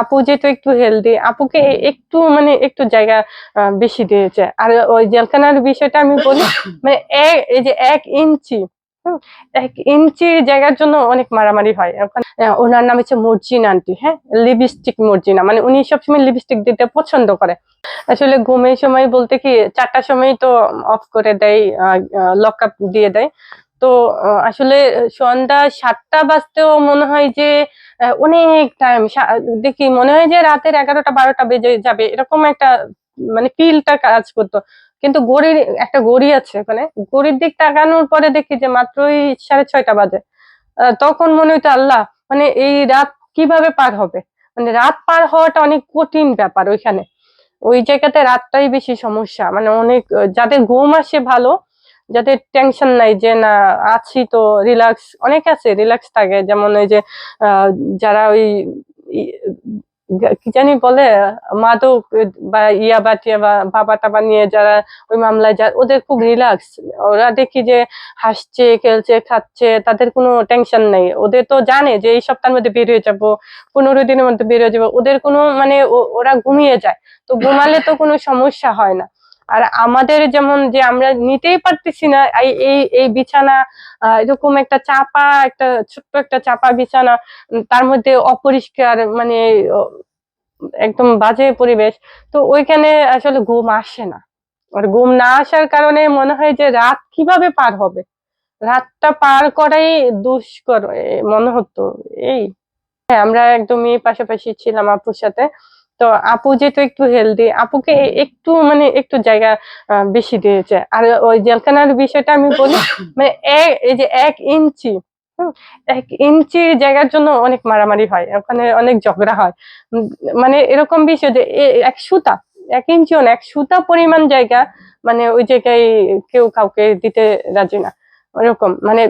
আপু যেহেতু একটু হেলদি আপুকে একটু মানে একটু জায়গা বেশি দিয়েছে। আর ওই জেলখানার বিষয়টা আমি বলি মানে এই যে এক ইঞ্চি এক ইঞ্চি জায়গার জন্য অনেক মারামারি হয়। আহ, ওনার নাম হচ্ছে মর্জিনা আন্টি হ্যাঁ? লিপস্টিক মর্জিনা মানে উনি সবসময় লিপস্টিক দিতে পছন্দ করে। আসলে ঘুমের সময় বলতে কি চারটার সময় তো অফ করে দেয় লক আপ দিয়ে দেয়। তো আসলে সন্ধ্যা সাতটা বাজতেও মনে হয় যে অনেক টাইম দেখি মনে হয় যে রাতের এগারোটা বারোটা বেজে যাবে, এরকম একটা মানে ফিলটা কাজ করতো। কিন্তু গড়ির একটা গড়ি আছে ওখানে গড়ির দিক তাকানোর পরে দেখি যে মাত্রই সাড়ে ছয়টা বাজে। তখন মনে হইতো, আল্লাহ মানে এই রাত কীভাবে পার হবে? মানে রাত পার হওয়াটা অনেক কঠিন ব্যাপার ওইখানে। ওই জায়গাতে রাতটাই বেশি সমস্যা মানে অনেক, যাদের ঘুম আসে ভালো যাদের টেনশন নাই যে না, আছি তো রিল্যাক্স অনেক আছে রিল্যাক্স থাকে। যেমন ওই যে যারা ওই কি জানি বলে, মাদক, বা ইয়া বাটিয়া বা বাবা টাবা নিয়ে যারা ওই মামলায় যা ওদের খুব রিল্যাক্স ওরা দেখি যে হাসছে, খেলছে, খাচ্ছে, তাদের কোনো টেনশন নেই। ওদের তো জানে যে এই সপ্তাহের মধ্যে বের হয়ে যাব, পনেরো দিনের মধ্যে বের হয়ে যাব। ওদের কোনো মানে ওরা ঘুমিয়ে যায়। তো ঘুমালে তো কোনো সমস্যা হয় না। আর আমাদের যেমন যে আমরা নিতেই পারতেছি না, এই এই বিছানা এরকম একটা চাপা, একটা ছোট্ট একটা চাপা বিছানা তার মধ্যে অপরিষ্কার মানে একদম বাজে পরিবেশ। তো ওইখানে আসলে ঘুম আসে না। আর ঘুম না আসার কারণে মনে হয় যে রাত কীভাবে পার হবে? রাতটা পার করাই দুষ্কর মনে হতো। এই হ্যাঁ আমরা একদমই পাশাপাশি ছিলাম আপুর সাথে। তো আপু যেহেতু একটু হেলদি আপুকে একটু মানে একটু জায়গা বেশি দিয়েছে। আর ওই জেলখানার বিষয়টা আমি বলি মানে এই যে এক ইঞ্চি এক ইঞ্চি জায়গার জন্য অনেক মারামারি হয়, ওখানে অনেক ঝগড়া হয়। মানে এরকম বিষয় যে এক সুতা, এক ইঞ্চিও না এক সুতা পরিমাণ জায়গা মানে ওই জায়গায় কেউ কাউকে দিতে রাজি না। ওরকম মানে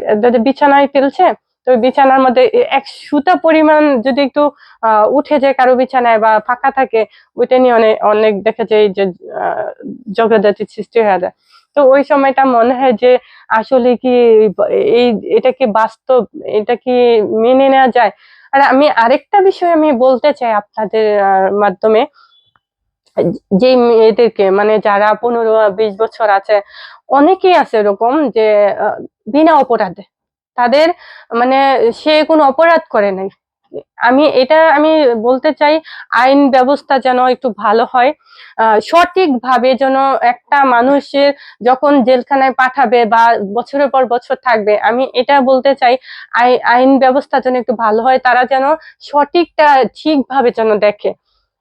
বিছানায় ফেলছে তো বিছানার মধ্যে এক সুতা পরিমাণ যদি একটু উঠে যায় কারও বিছানায় বা ফাঁকা থাকে, ওইটা নিয়ে অনেক অনেক দেখা যায় যে ঝগড়াঝাটির সৃষ্টি হয়ে যায়। তো ওই সময়টা মনে হয় যে, আসলে কি এই, এটা কি বাস্তব, এটা কি মেনে নেওয়া যায়? আর আমি আরেকটা বিষয় আমি বলতে চাই আপনাদের মাধ্যমে। যে মেয়েদেরকে মানে যারা পনেরো, বিশ বছর আছে, অনেকেই আছে এরকম যে বিনা অপরাধে তাদের মানে সে কোনো অপরাধ করে নাই। আমি এটা আমি বলতে চাই, আইন ব্যবস্থা যেন একটু ভালো হয় সঠিকভাবে যেন একটা মানুষের যখন জেলখানায় পাঠাবে বা বছরের পর বছর থাকবে, আমি এটা বলতে চাই, আই- আইন ব্যবস্থা যেন একটু ভালো হয়, তারা যেন সঠিকটা ঠিকভাবে যেন দেখে।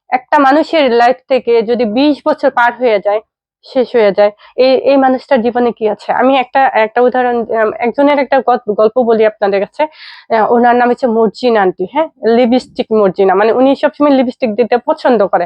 একটা মানুষের লাইফ থেকে যদি বিশ বছর পার হয়ে যায় শেষ হয়ে যায়। এই এই মানুষটার জীবনে কি আছে? আমি একটা একটা উদাহরণ একজনের একটা গল্প- বলি আপনাদের কাছে। ওনার নাম হচ্ছে মর্জিনা আন্টি হ্যাঁ? লিপস্টিক মর্জিনা মানে উনি সবসময় লিপস্টিক দিতে পছন্দ করে।